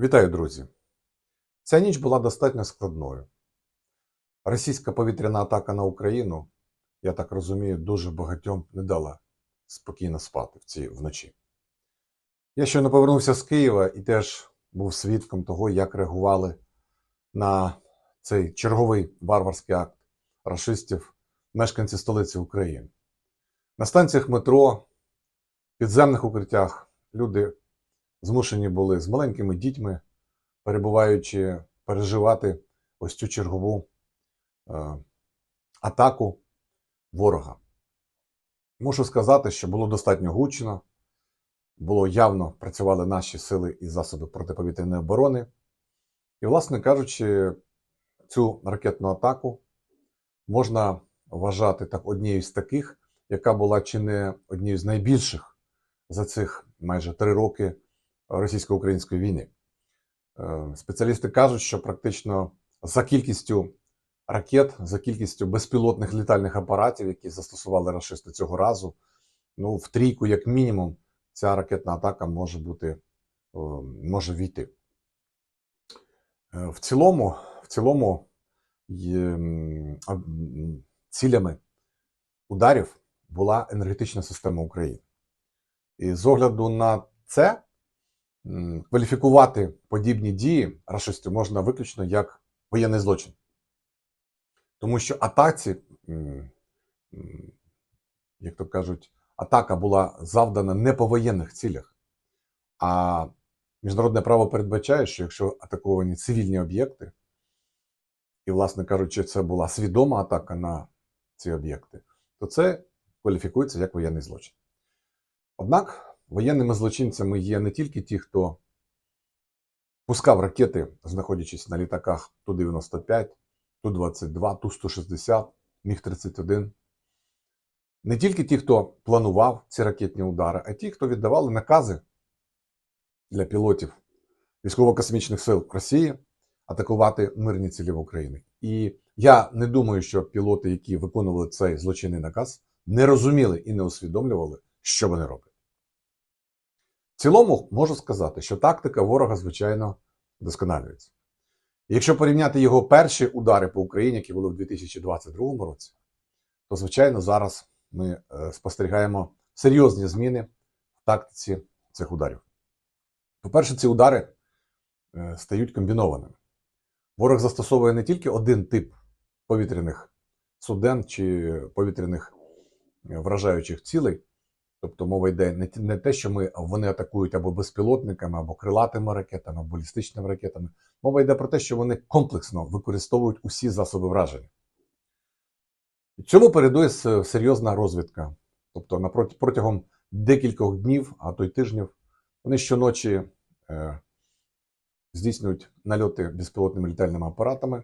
Вітаю, друзі! Ця ніч була достатньо складною. Російська повітряна атака на Україну, я так розумію, дуже багатьом не дала спокійно спати в ці вночі. Я щойно повернувся з Києва і теж був свідком того, як реагували на цей черговий варварський акт рашистів мешканці столиці України. На станціях метро, підземних укриттях люди змушені були з маленькими дітьми, перебуваючи, переживати ось цю чергову е, атаку ворога. Мушу сказати, що було достатньо гучно, було явно працювали наші сили і засоби протиповітряної оборони. І, власне кажучи, цю ракетну атаку можна вважати так однією з таких, яка була чи не однією з найбільших за цих майже три роки російсько-української війни. Е, Спеціалісти кажуть, що практично за кількістю ракет, за кількістю безпілотних літальних апаратів, які застосували рашисти цього разу, ну, в трійку, як мінімум, ця ракетна атака може бути, е, може війти. Е, В цілому, в цілому цілями ударів була енергетична система України. І з огляду на це кваліфікувати подібні дії рашистів можна виключно як воєнний злочин. Тому що атаці, як то кажуть, атака була завдана не по воєнних цілях, а міжнародне право передбачає, що якщо атаковані цивільні об'єкти, і, власне кажучи, це була свідома атака на ці об'єкти, то це кваліфікується як воєнний злочин. Однак воєнними злочинцями є не тільки ті, хто пускав ракети, знаходячись на літаках Ту-95, Ту-22, Ту-160, Міг-31. Не тільки ті, хто планував ці ракетні удари, а ті, хто віддавали накази для пілотів військово-космічних сил Росії атакувати мирні цілі в Україні. І я не думаю, що пілоти, які виконували цей злочинний наказ, не розуміли і не усвідомлювали, що вони роблять. В цілому можу сказати, що тактика ворога, звичайно, вдосконалюється. Якщо порівняти його перші удари по Україні, які були в 2022 році, то, звичайно, зараз ми е, спостерігаємо серйозні зміни в тактиці цих ударів. По-перше, ці удари е, стають комбінованими. Ворог застосовує не тільки один тип повітряних суден чи повітряних е, вражаючих цілей, тобто мова йде не, те, що ми, вони атакують або безпілотниками, або крилатими ракетами, або балістичними ракетами. Мова йде про те, що вони комплексно використовують усі засоби враження. Цьому передує серйозна розвідка. Тобто протягом декількох днів, а то й тижнів, вони щоночі е, здійснюють нальоти безпілотними літальними апаратами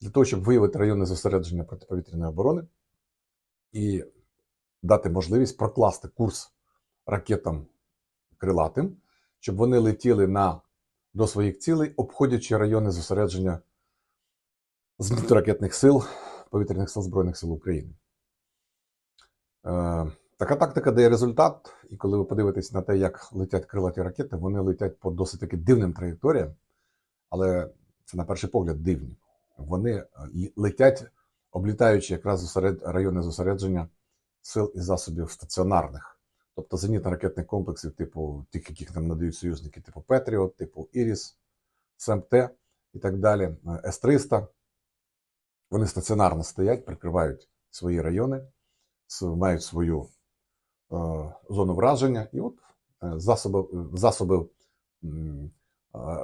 для того, щоб виявити райони зосередження протиповітряної оборони і дати можливість прокласти курс ракетам крилатим, щоб вони летіли на, до своїх цілей, обходячи райони зосередження зенітно-ракетних сил, повітряних сил Збройних сил України. Е, така тактика дає результат, і коли ви подивитесь на те, як летять крилаті ракети, вони летять по досить таки дивним траєкторіям, але це на перший погляд дивні. Вони е, летять, облітаючи якраз райони зосередження сил і засобів стаціонарних, тобто зенітно-ракетних комплексів, типу тих, яких нам надають союзники, типу Петріот, типу Іріс, СМТ і так далі, е, С-300. Вони стаціонарно стоять, прикривають свої райони, мають свою е, зону враження, і от е, засоби, засоби е,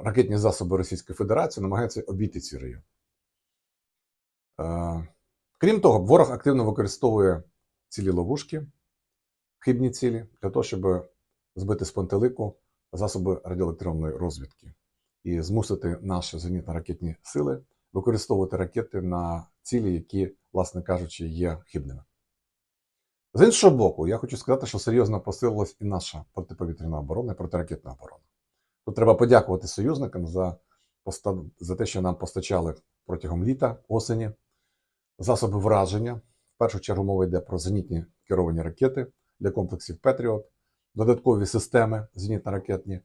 ракетні засоби Російської Федерації намагаються обійти ці райони. Е, Крім того, ворог активно використовує цілі ловушки, хибні цілі, для того, щоб збити з пантелику засоби радіоелектронної розвідки і змусити наші зенітно-ракетні сили використовувати ракети на цілі, які, власне кажучи, є хибними. З іншого боку, я хочу сказати, що серйозно посилилась і наша протиповітряна оборона, і протиракетна оборона. Тут треба подякувати союзникам за, за те, що нам постачали протягом літа, осені засоби враження. В першу чергу мова йде про зенітні керовані ракети для комплексів Петріот, додаткові системи зенітно-ракетні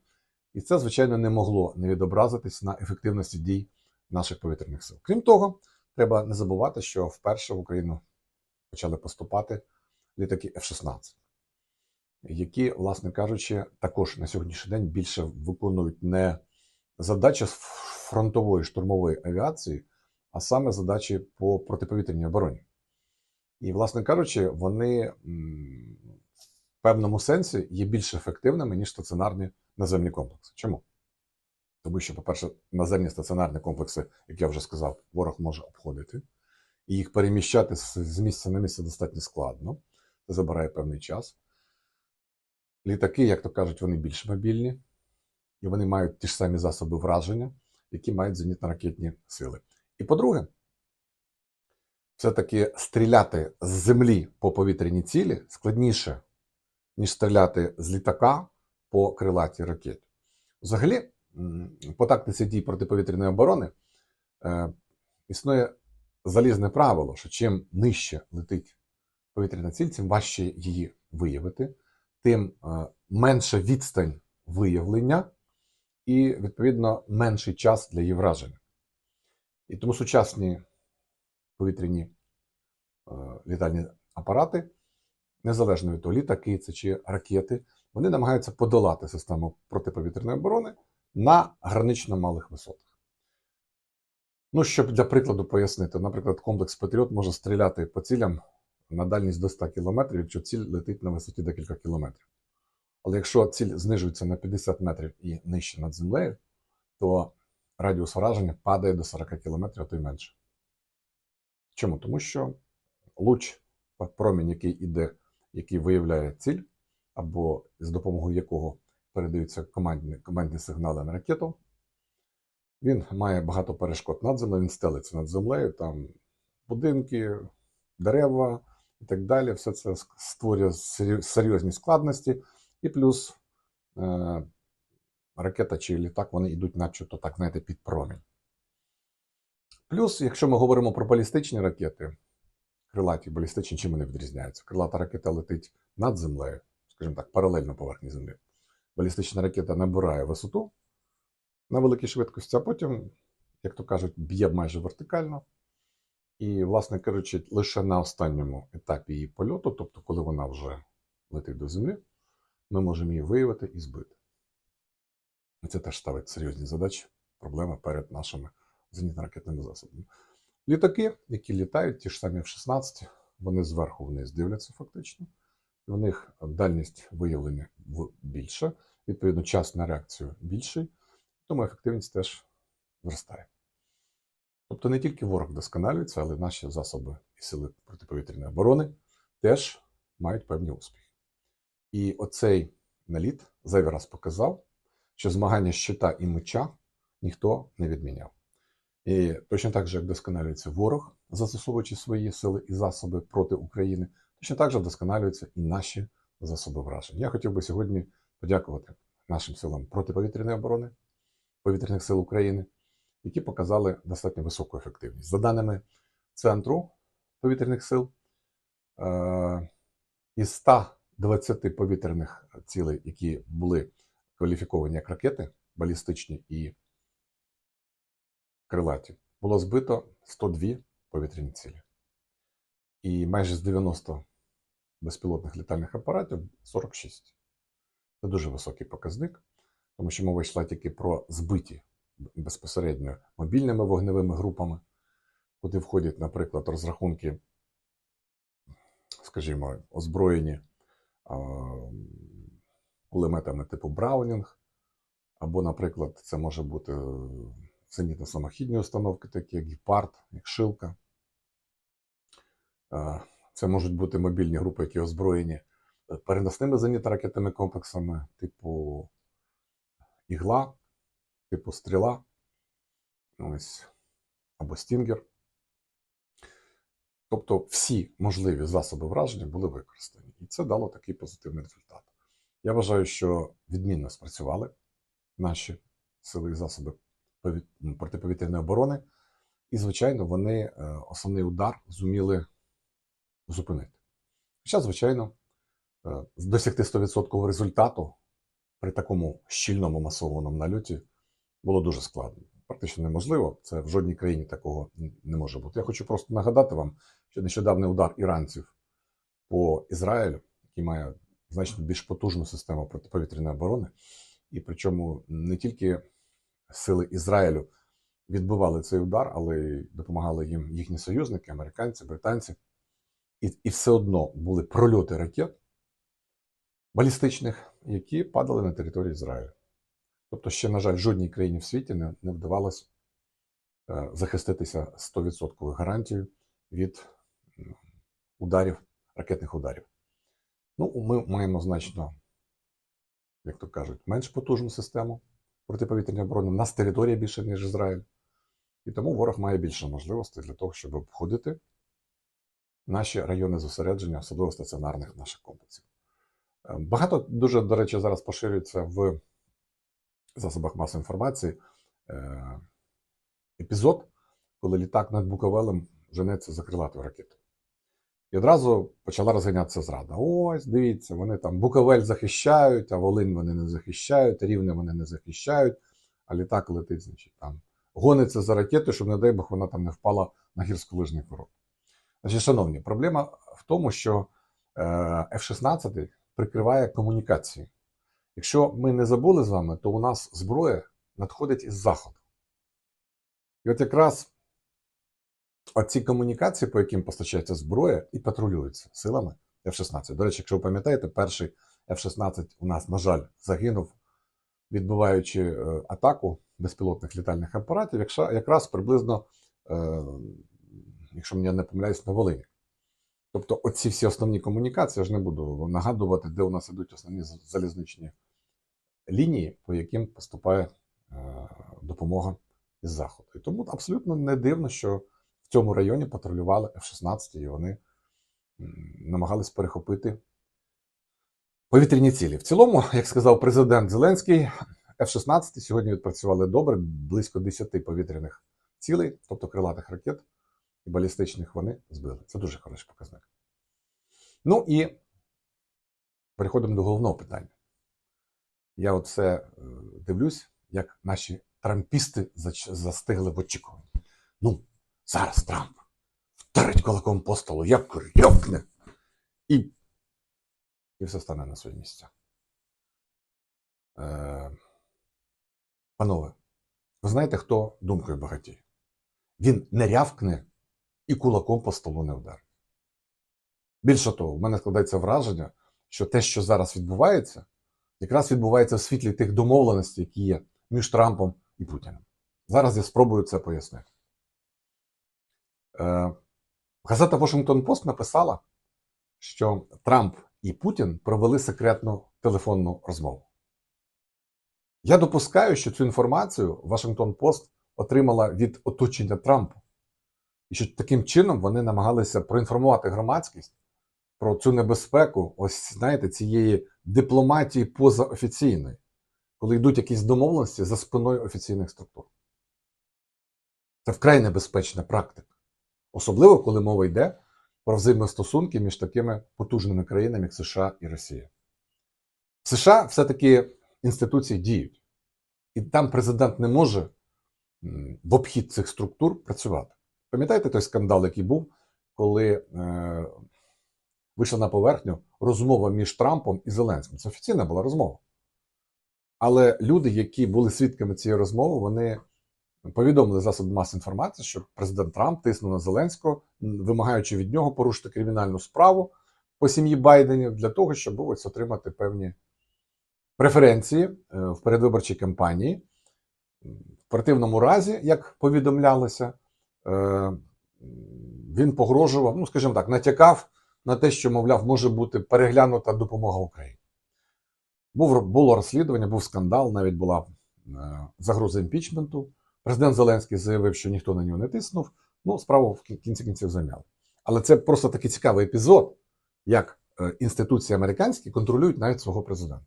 І це, звичайно, не могло не відобразитись на ефективності дій наших повітряних сил. Крім того, треба не забувати, що вперше в Україну почали поступати літаки F-16, які, власне кажучи, також на сьогоднішній день більше виконують не задачі фронтової штурмової авіації, а саме задачі по протиповітряній обороні. І, власне кажучи, вони в певному сенсі є більш ефективними, ніж стаціонарні наземні комплекси. Чому? Тому що, по-перше, наземні стаціонарні комплекси, як я вже сказав, ворог може обходити, і їх переміщати з місця на місце достатньо складно. Це забирає певний час. Літаки, як то кажуть, вони більш мобільні, і вони мають ті ж самі засоби враження, які мають зенітно-ракетні сили. І по-друге, все-таки стріляти з землі по повітряній цілі складніше, ніж стріляти з літака по крилатій ракеті. Взагалі, по тактиці дій протиповітряної оборони е, існує залізне правило, що чим нижче летить повітряна ціль, тим важче її виявити, тим е, менша відстань виявлення і, відповідно, менший час для її враження. І тому сучасні повітряні е, літальні апарати, незалежно від того, літаки це чи ракети, вони намагаються подолати систему протиповітряної оборони на гранично малих висотах. Ну, щоб для прикладу пояснити, наприклад, комплекс Патріот може стріляти по цілям на дальність до 100 км, якщо ціль летить на висоті декілька кілометрів. Але якщо ціль знижується на 50 метрів і нижче над землею, то радіус враження падає до 40 км, а то й менше. Чому? Тому що луч, промінь, який іде, який виявляє ціль, або з допомогою якого передаються командні, командні сигнали на ракету, він має багато перешкод над землею, він стелиться над землею, там будинки, дерева і так далі. Все це створює серйозні складності. І плюс е, ракета чи літак, вони йдуть начебто так, знаєте, під промінь. Плюс, якщо ми говоримо про балістичні ракети, крилаті балістичні, чим вони відрізняються? Крилата ракета летить над землею, скажімо так, паралельно поверхні землі. Балістична ракета набирає висоту на великій швидкості, а потім, як то кажуть, б'є майже вертикально. І, власне кажучи, лише на останньому етапі її польоту, тобто коли вона вже летить до землі, ми можемо її виявити і збити. Це теж ставить серйозні задачі, проблеми перед нашими зенітно-ракетними засобами. Літаки, які літають, ті ж самі F-16, вони зверху вниз дивляться фактично. В них дальність виявлення в- більша, відповідно, час на реакцію більший, тому ефективність теж зростає. Тобто не тільки ворог вдосконалюється, але наші засоби і сили протиповітряної оборони теж мають певні успіхи. І оцей наліт зайвий раз показав, що змагання щита і меча ніхто не відміняв. І точно так же, як вдосконалюється ворог, застосовуючи свої сили і засоби проти України, точно так же вдосконалюються і наші засоби враження. Я хотів би сьогодні подякувати нашим силам протиповітряної оборони, повітряних сил України, які показали достатньо високу ефективність. За даними Центру повітряних сил, е, із 120 повітряних цілей, які були кваліфіковані як ракети, балістичні і крилаті, було збито 102 повітряні цілі. І майже з 90 безпілотних літальних апаратів 46. Це дуже високий показник, тому що мова йшла тільки про збиті безпосередньо мобільними вогневими групами, куди входять, наприклад, розрахунки, скажімо, озброєні кулеметами типу Браунінг, або, наприклад, це може бути зенітно-самохідні установки, такі як Гепард, як Шилка. Е, Це можуть бути мобільні групи, які озброєні переносними зенітно-ракетними комплексами, типу Ігла, типу Стріла, ось, або Стінгер. Тобто всі можливі засоби враження були використані. І це дало такий позитивний результат. Я вважаю, що відмінно спрацювали наші сили і засоби протиповітряної оборони. І, звичайно, вони е, основний удар зуміли зупинити. Хоча, звичайно, е, досягти 100% результату при такому щільному масованому нальоті було дуже складно. Практично неможливо. Це в жодній країні такого не може бути. Я хочу просто нагадати вам, що нещодавний удар іранців по Ізраїлю, який має значно більш потужну систему протиповітряної оборони, і причому не тільки сили Ізраїлю відбивали цей удар, але допомагали їм їхні союзники, американці, британці. І, і все одно були прольоти ракет балістичних, які падали на територію Ізраїлю. Тобто, ще, на жаль, жодній країні в світі не, не вдавалося е, захиститися 100% гарантією від ударів, ракетних ударів. Ну, ми маємо значно, як то кажуть, менш потужну систему протиповітряної оборони. У нас територія більше, ніж Ізраїль. І тому ворог має більше можливостей для того, щоб обходити наші райони зосередження, особливо стаціонарних наших комплексів. Е, Багато дуже, до речі, зараз поширюється в засобах масової інформації е, епізод, коли літак над Буковелем женеться за крилатою ракетою. І одразу почала розганятися зрада. Ось, дивіться, вони там Буковель захищають, а Волинь вони не захищають, Рівне вони не захищають, а літак летить, значить, там гониться за ракетою, щоб, не дай Бог, вона там не впала на гірськолижний курорт. Значить, шановні, проблема в тому, що е, F-16 прикриває комунікації. Якщо ми не забули з вами, то у нас зброя надходить із заходу. І от якраз оці комунікації, по яким постачається зброя, і патрулюються силами F-16. До речі, якщо ви пам'ятаєте, перший F-16 у нас, на жаль, загинув, відбиваючи е, атаку безпілотних літальних апаратів, якщо, якраз приблизно, е, якщо мені не помиляюсь, на Волині. Тобто, оці всі основні комунікації, я ж не буду нагадувати, де у нас ідуть основні залізничні лінії, по яким поступає е, допомога із заходу. І тому абсолютно не дивно, що цьому районі патрулювали F-16, і вони намагались перехопити повітряні цілі. В цілому, як сказав президент Зеленський, F-16 сьогодні відпрацювали добре, близько 10 повітряних цілей, тобто крилатих ракет і балістичних вони збили. Це дуже хороший показник. Ну і переходимо до головного питання. Я оце е, дивлюсь, як наші трампісти застигли в очікуванні. Ну, зараз Трамп вдарить кулаком по столу, як рьовкне, і, і все стане на свої місця. Е, панове, ви знаєте, хто думкою багатіє? Він не рявкне і кулаком по столу не вдарить. Більше того, в мене складається враження, що те, що зараз відбувається, якраз відбувається в світлі тих домовленостей, які є між Трампом і Путіним. Зараз я спробую це пояснити. Е, газета Washington Post написала, що Трамп і Путін провели секретну телефонну розмову. Я допускаю, що цю інформацію Washington Post отримала від оточення Трампа. І що таким чином вони намагалися проінформувати громадськість про цю небезпеку, ось знаєте, цієї дипломатії позаофіційної, коли йдуть якісь домовленості за спиною офіційних структур. Це вкрай небезпечна практика. Особливо, коли мова йде про взаємостосунки між такими потужними країнами, як США і Росія. В США все-таки інституції діють, і там президент не може в обхід цих структур працювати. Пам'ятаєте той скандал, який був, коли е, вийшла на поверхню розмова між Трампом і Зеленським? Це офіційна була розмова. Але люди, які були свідками цієї розмови, вони повідомили засоби масової інформації, що президент Трамп тиснув на Зеленського, вимагаючи від нього порушити кримінальну справу по сім'ї Байденів для того, щоб ось отримати певні преференції е, в передвиборчій кампанії. В противному разі, як повідомлялося, е, він погрожував, ну скажімо так, натякав на те, що, мовляв, може бути переглянута допомога Україні. Був, було розслідування, був скандал, навіть була е, загроза імпічменту. Президент Зеленський заявив, що ніхто на нього не тиснув. Ну, справу в кінці кінців замяли. Але це просто такий цікавий епізод, як е, інституції американські контролюють навіть свого президента.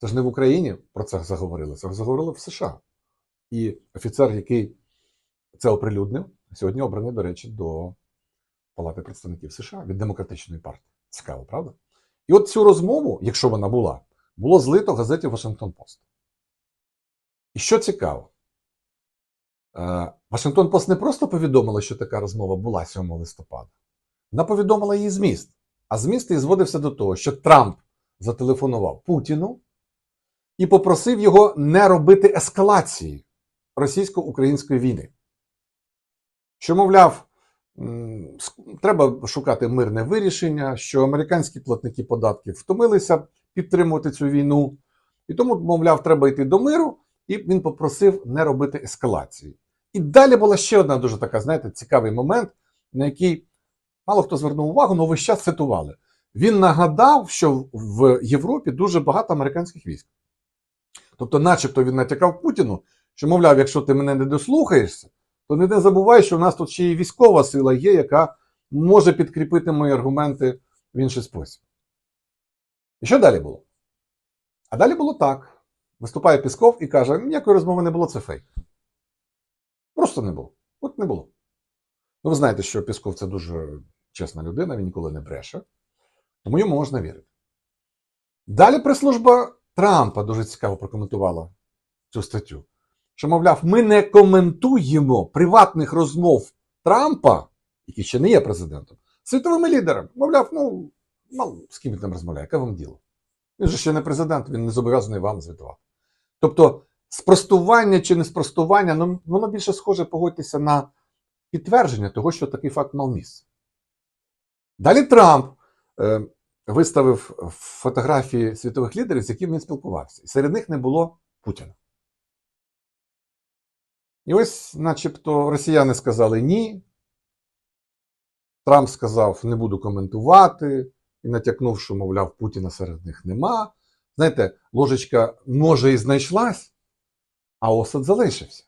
Це ж не в Україні про це заговорили, це заговорили в США. І офіцер, який це оприлюднив, сьогодні обраний, до речі, до Палати представників США від демократичної партії. Цікаво, правда? І от цю розмову, якщо вона була, було злито газеті Вашингтон Пост. І що цікаво, Вашингтон Пост не просто повідомила, що така розмова була 7 листопада. Вона повідомила її зміст. А зміст її зводився до того, що Трамп зателефонував Путіну і попросив його не робити ескалації російсько-української війни. Що, мовляв, треба шукати мирне вирішення, що американські платники податків втомилися підтримувати цю війну, і тому, мовляв, треба йти до миру, і він попросив не робити ескалації. І далі була ще одна дуже така, знаєте, цікавий момент, на який мало хто звернув увагу, але весь час цитували. Він нагадав, що в Європі дуже багато американських військ. Тобто, начебто, він натякав Путіну, що, мовляв, якщо ти мене не дослухаєшся, то не забувай, що в нас тут ще й військова сила є, яка може підкріпити мої аргументи в інший спосіб. І що далі було? А далі було так. Виступає Пісков і каже: ніякої розмови не було, це фейк. Просто не було. От не було. Ну, ви знаєте, що Пісков це дуже чесна людина, він ніколи не бреше. Тому йому можна вірити. Далі прес-служба Трампа дуже цікаво прокоментувала цю статтю. Що, мовляв, ми не коментуємо приватних розмов Трампа, який ще не є президентом, світовими лідерами. Мовляв, ну, ну з ким він там розмовляє, яке вам діло? Він же ще не президент, він не зобов'язаний вам звітувати. Тобто, спростування чи не спростування, ну, воно більше схоже погодьтеся на підтвердження того, що такий факт мав місце. Далі Трамп е, виставив фотографії світових лідерів, з якими він спілкувався. І серед них не було Путіна. І ось, начебто, росіяни сказали ні. Трамп сказав, не буду коментувати, і натякнув, що, мовляв, Путіна серед них нема. Знаєте, ложечка може і знайшлась, а осад залишився.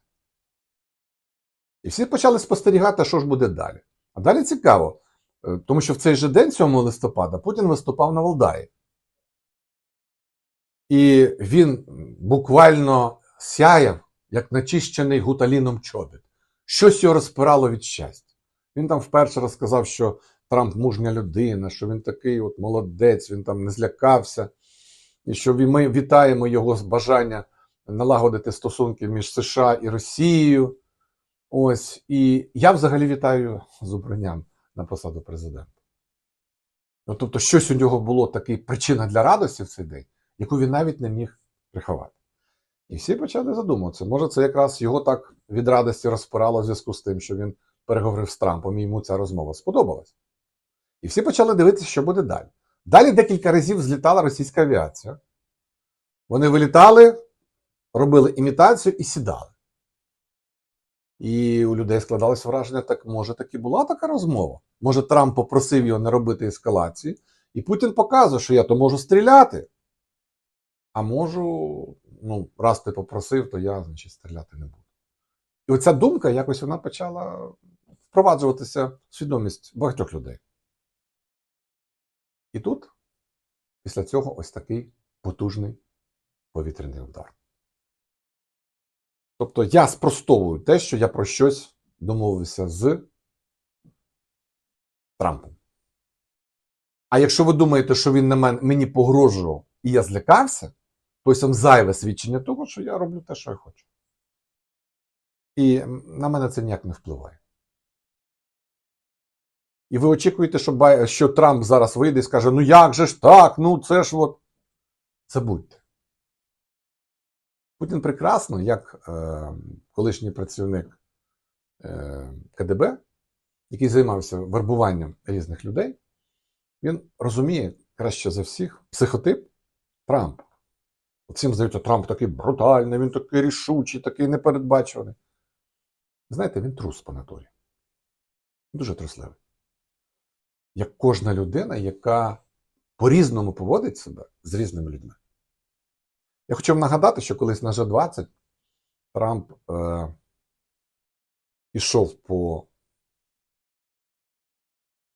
І всі почали спостерігати, що ж буде далі. А далі цікаво, е, тому що в цей же день, 7 листопада, Путін виступав на Валдаї. І він буквально сяяв, як начищений гуталіном чобіт. Щось його розпирало від щастя. Він там вперше розказав, що Трамп мужня людина, що він такий от молодець, він там не злякався, і що ми вітаємо його з бажання налагодити стосунки між США і Росією. Ось, і я взагалі вітаю з обранням на посаду президента. Ну, тобто, щось у нього було таке причина для радості в цей день, яку він навіть не міг приховати. І всі почали задумуватися. Може, це якраз його так від радості розпирало в зв'язку з тим, що він переговорив з Трампом, і йому ця розмова сподобалась. І всі почали дивитися, що буде далі. Далі декілька разів злітала російська авіація. Вони вилітали, робили імітацію і сідали. І у людей складалось враження, так може таки була така розмова. Може, Трамп попросив його не робити ескалації, і Путін показує, що я то можу стріляти. А можу, ну, раз ти попросив, то я, значить, стріляти не буду. І оця думка якось вона почала впроваджуватися в свідомість багатьох людей. І тут, після цього, ось такий потужний повітряний удар. Тобто я спростовую те, що я про щось домовився з Трампом. А якщо ви думаєте, що він на мен, мені погрожував і я злякався, то ось вам зайве свідчення того, що я роблю те, що я хочу. І на мене це ніяк не впливає. І ви очікуєте, що, що Трамп зараз вийде і скаже: ну як же ж так, ну це ж от. Забудьте. Путін прекрасно, як е, колишній працівник е, КДБ, який займався вербуванням різних людей, він розуміє краще за всіх психотип Трампа. Всім здається, Трамп такий брутальний, він такий рішучий, такий непередбачуваний. Знаєте, він трус по натурі. Дуже трусливий. Як кожна людина, яка по-різному поводить себе з різними людьми. Я хочу вам нагадати, що колись на G20 Трамп е, ішов по,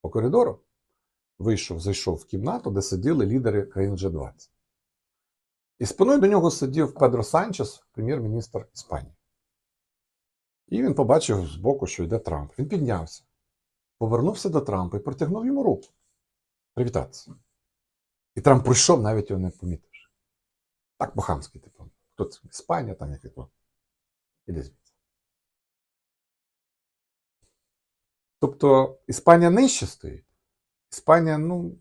по коридору, вийшов, зайшов в кімнату, де сиділи лідери країн G20. І спиною до нього сидів Педро Санчес, прем'єр-міністр Іспанії. І він побачив збоку, що йде Трамп. Він піднявся, повернувся до Трампа і протягнув йому руку. Привітатися. І Трамп прийшов, навіть його не помітивши. Так по-хамськи, типу. Тут Іспанія, там як то. Іди звідси. Тобто Іспанія нижче стоїть. Іспанія, ну,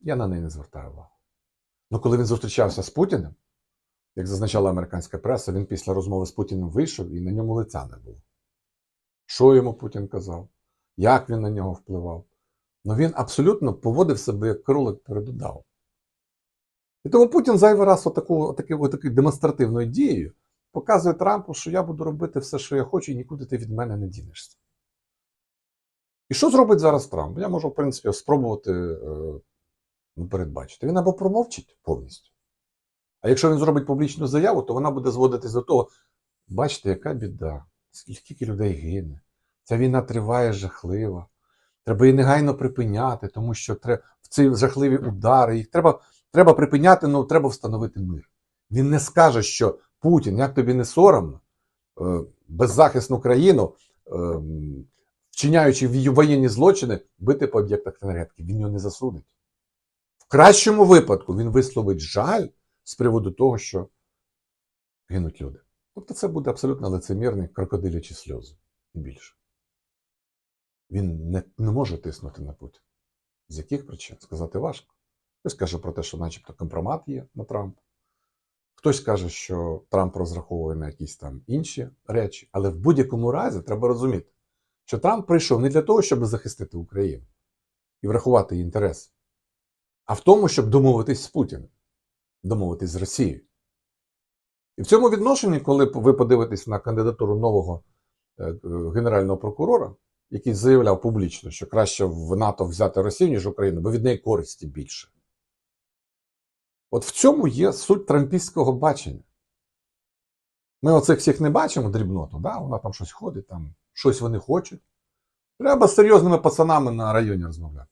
я на неї не звертаю увагу. Ну, коли він зустрічався з Путіним, як зазначала американська преса, він після розмови з Путіним вийшов і на ньому лиця не було. Що йому Путін казав, як він на нього впливав. Ну він абсолютно поводив себе як кролик перед удавом. І тому Путін зайвий раз отаку, отаку, отаку демонстративною дією показує Трампу, що я буду робити все, що я хочу, і нікуди ти від мене не дінешся. І що зробить зараз Трамп? Я можу, в принципі, спробувати е, ну, передбачити. Він або промовчить повністю. А якщо він зробить публічну заяву, то вона буде зводитись до того, бачите, яка біда, скільки людей гине. Ця війна триває жахлива. Треба її негайно припиняти, тому що в ці жахливі удари, їх треба, треба припиняти, ну треба встановити мир. Він не скаже, що Путін, як тобі не соромно, е, беззахисну країну, е, вчиняючи воєнні злочини, бити по об'єктах енергетики. Він його не засудить. В кращому випадку він висловить жаль з приводу того, що гинуть люди. Тобто це буде абсолютно лицемірні крокодилячі сльози. І більше. Він не, не може тиснути на Путіна. З яких причин? Сказати важко. Хтось каже про те, що начебто компромат є на Трампа. Хтось каже, що Трамп розраховує на якісь там інші речі. Але в будь-якому разі треба розуміти, що Трамп прийшов не для того, щоб захистити Україну і врахувати її інтереси, а в тому, щоб домовитись з Путіним, домовитись з Росією. І в цьому відношенні, коли ви подивитесь на кандидатуру нового е, е, генерального прокурора, який заявляв публічно, що краще в НАТО взяти Росію, ніж Україну, бо від неї користі більше. От в цьому є суть трампійського бачення. Ми оцих всіх не бачимо дрібноту, да? вона там щось ходить, там щось вони хочуть. Треба з серйозними пацанами на районі розмовляти.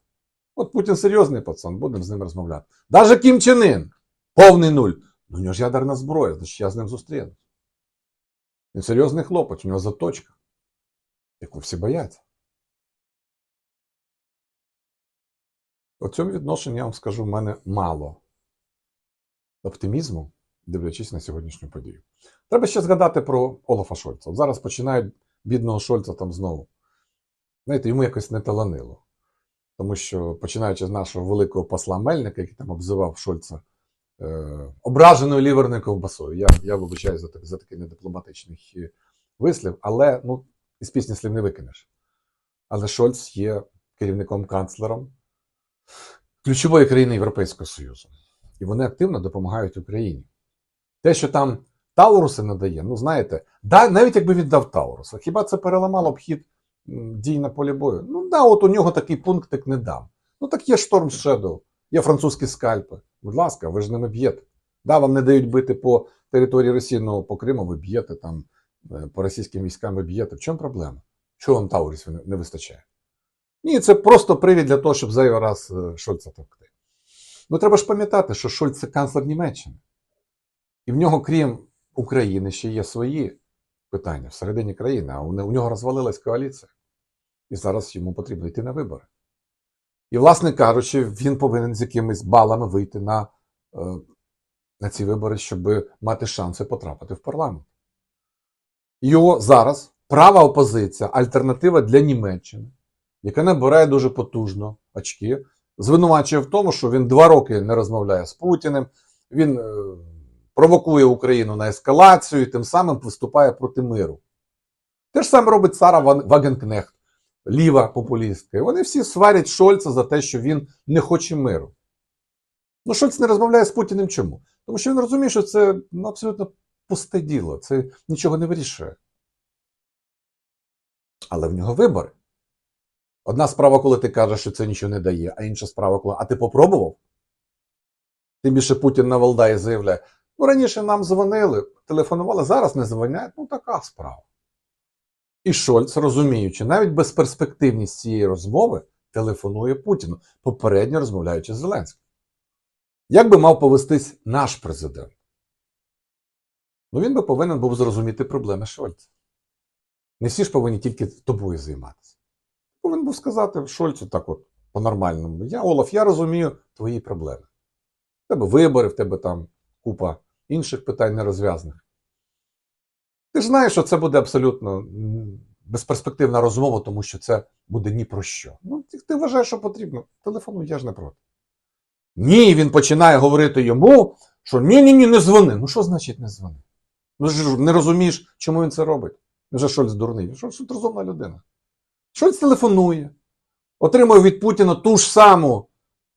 От Путін серйозний пацан, будемо з ним розмовляти. Даже Кім Чен Ін, повний нуль. Ну, у нього ж ядерна зброя, значить я з ним зустрінусь. Він серйозний хлопець, у нього заточка, яку всі бояться. У цьому відношенні я вам скажу, в мене мало оптимізму, дивлячись на сьогоднішню подію. Треба ще згадати про Олафа Шольца. Зараз починають бідного Шольца там знову. Знаєте, йому якось не таланило. Тому що, починаючи з нашого великого посла Мельника, який там обзивав Шольца е, ображеною ліверною ковбасою. Я, я вибачаю за, за такий недипломатичний вислів, але ну, із пісні слів не викинеш. Але Шольц є керівником канцлером ключової країни Європейського Союзу. І вони активно допомагають Україні. Те, що там Тауруси надає, ну знаєте, да, навіть якби він дав Тауруса, хіба це переламало б хід дій на полі бою? Ну да, от у нього такий пунктик не дам. Ну так є Шторм Shadow, є французькі скальпи. Будь ласка, ви ж ними б'єте. Да, вам не дають бити по території Росії, ну по Криму ви б'єте, там, е, по російським військам ви б'єте. В чому проблема? Чого вам Таурісів не- не вистачає? Ні, це просто привід для того, щоб зайвий раз е, Шольца товкти. Ну треба ж пам'ятати, що Шольц це канцлер Німеччини. І в нього, крім України, ще є свої питання всередині країни, а у нього розвалилась коаліція. І зараз йому потрібно йти на вибори. І, власне кажучи, він повинен з якимись балами вийти на, е, на ці вибори, щоб мати шанси потрапити в парламент. Його зараз права опозиція, альтернатива для Німеччини, яка набирає дуже потужно очки, звинувачує в тому, що він два роки не розмовляє з Путіним, він е, провокує Україну на ескалацію і тим самим виступає проти миру. Те ж саме робить Сара Вагенкнехт, ліва популістка. І вони всі сварять Шольца за те, що він не хоче миру. Ну, Шольц не розмовляє з Путіним чому? Тому що він розуміє, що це ну, абсолютно пусте діло, це нічого не вирішує. Але в нього вибори. Одна справа, коли ти кажеш, що це нічого не дає, а інша справа, коли а ти попробував? Тим більше Путін на Валдаї заявляє: ну раніше нам дзвонили, телефонували, зараз не дзвонять, ну така справа. І Шольц, розуміючи, навіть безперспективність цієї розмови, телефонує Путіну, попередньо розмовляючи з Зеленським. Як би мав повестись наш президент? Ну він би повинен був зрозуміти проблеми Шольца. Не всі ж повинні тільки тобою займатися. Повинен був сказати Шольцу так от, по-нормальному. Я, Олаф, я розумію твої проблеми. тебе вибори, в тебе там купа інших питань нерозв'язаних. Ти ж знаєш, що це буде абсолютно безперспективна розмова, тому що це буде ні про що. Ну, ти, вважаєш, що потрібно. Телефонуй, я ж не проти. Ні, він починає говорити йому, що ні-ні ні, не дзвони. Ну що значить не дзвони? Ну ж не розумієш, чому він це робить. Вже Шольц дурний. Шольц розумна людина. Шольц телефонує, отримує від Путіна ту ж саму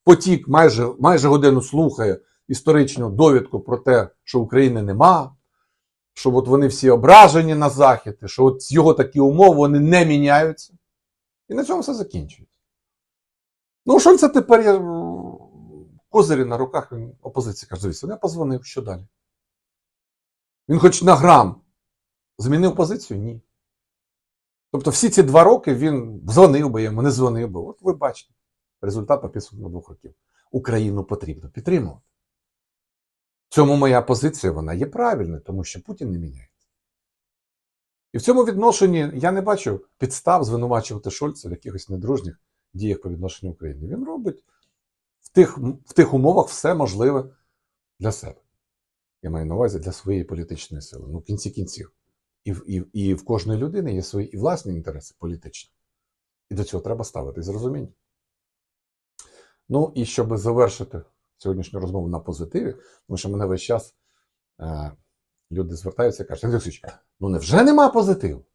потік, майже, майже годину слухає історичну довідку про те, що України нема, що от вони всі ображені на Захід, що от його такі умови вони не міняються. І на цьому все закінчується. Ну, у Шольца тепер є козирі на руках, він опозиція каже, дивіться, я позвонив, що далі? Він хоч на грам змінив позицію? Ні. Тобто всі ці два роки він дзвонив би йому, не дзвонив би. От ви бачите, результат по підсумку двох років. Україну потрібно підтримувати. В цьому моя позиція вона є правильною, тому що Путін не міняється. І в цьому відношенні я не бачу підстав звинувачувати Шольца в якихось недружніх діях по відношенню України. Він робить в тих, в тих умовах все можливе для себе. Я маю на увазі для своєї політичної сили. Ну, в кінці кінців. І, і, і в кожної людини є свої і власні інтереси політичні. І до цього треба ставити з розумінням. Ну і щоб завершити сьогоднішню розмову на позитиві, тому що мене весь час е, люди звертаються і кажуть, Олексійович, ну невже нема позитиву?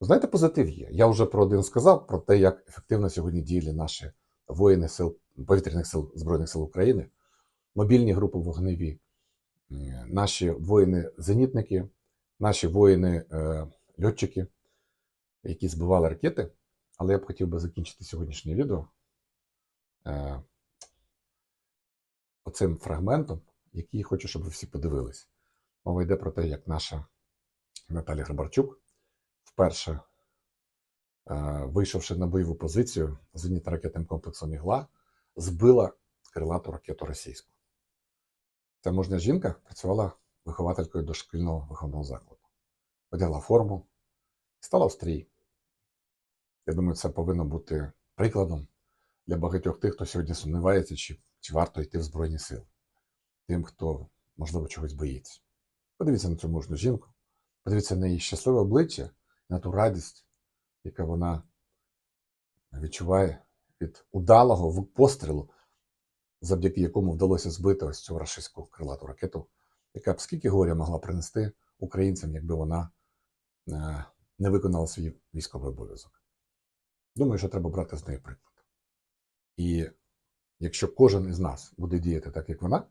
Знаєте, позитив є. Я вже про один сказав, про те, як ефективно сьогодні діяли наші воїни сил, повітряних сил Збройних сил України, мобільні групи вогневі, наші воїни-зенітники, наші воїни-льотчики, які збивали ракети. Але я б хотів би закінчити сьогоднішнє відео е, оцим фрагментом, який хочу, щоб ви всі подивились. Мова йде про те, як наша Наталя Грабарчук вперше, е, вийшовши на бойову позицію зенітно-ракетним комплексом Ігла, збила крилату ракету російську. Ця мужня жінка працювала вихователькою дошкільного виховного закладу, одягла форму і стала в стрій. Я думаю, це повинно бути прикладом для багатьох тих, хто сьогодні сумнівається, чи, чи варто йти в Збройні Сили. Тим, хто, можливо, чогось боїться. Подивіться на цю мужню жінку, подивіться на її щасливе обличчя, на ту радість, яка вона відчуває від удалого пострілу, завдяки якому вдалося збити ось цю рашистську крилату ракету, яка б скільки горя могла принести українцям, якби вона е, не виконала свій військовий обов'язок. Думаю, що треба брати з неї приклад. І якщо кожен із нас буде діяти так, як вона,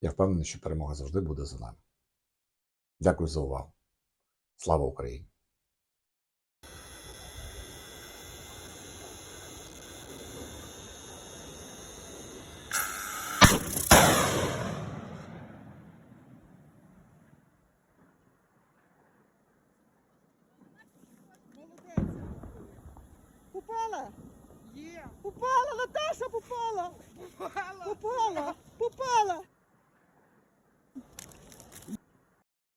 я впевнений, що перемога завжди буде за нами. Дякую за увагу. Слава Україні!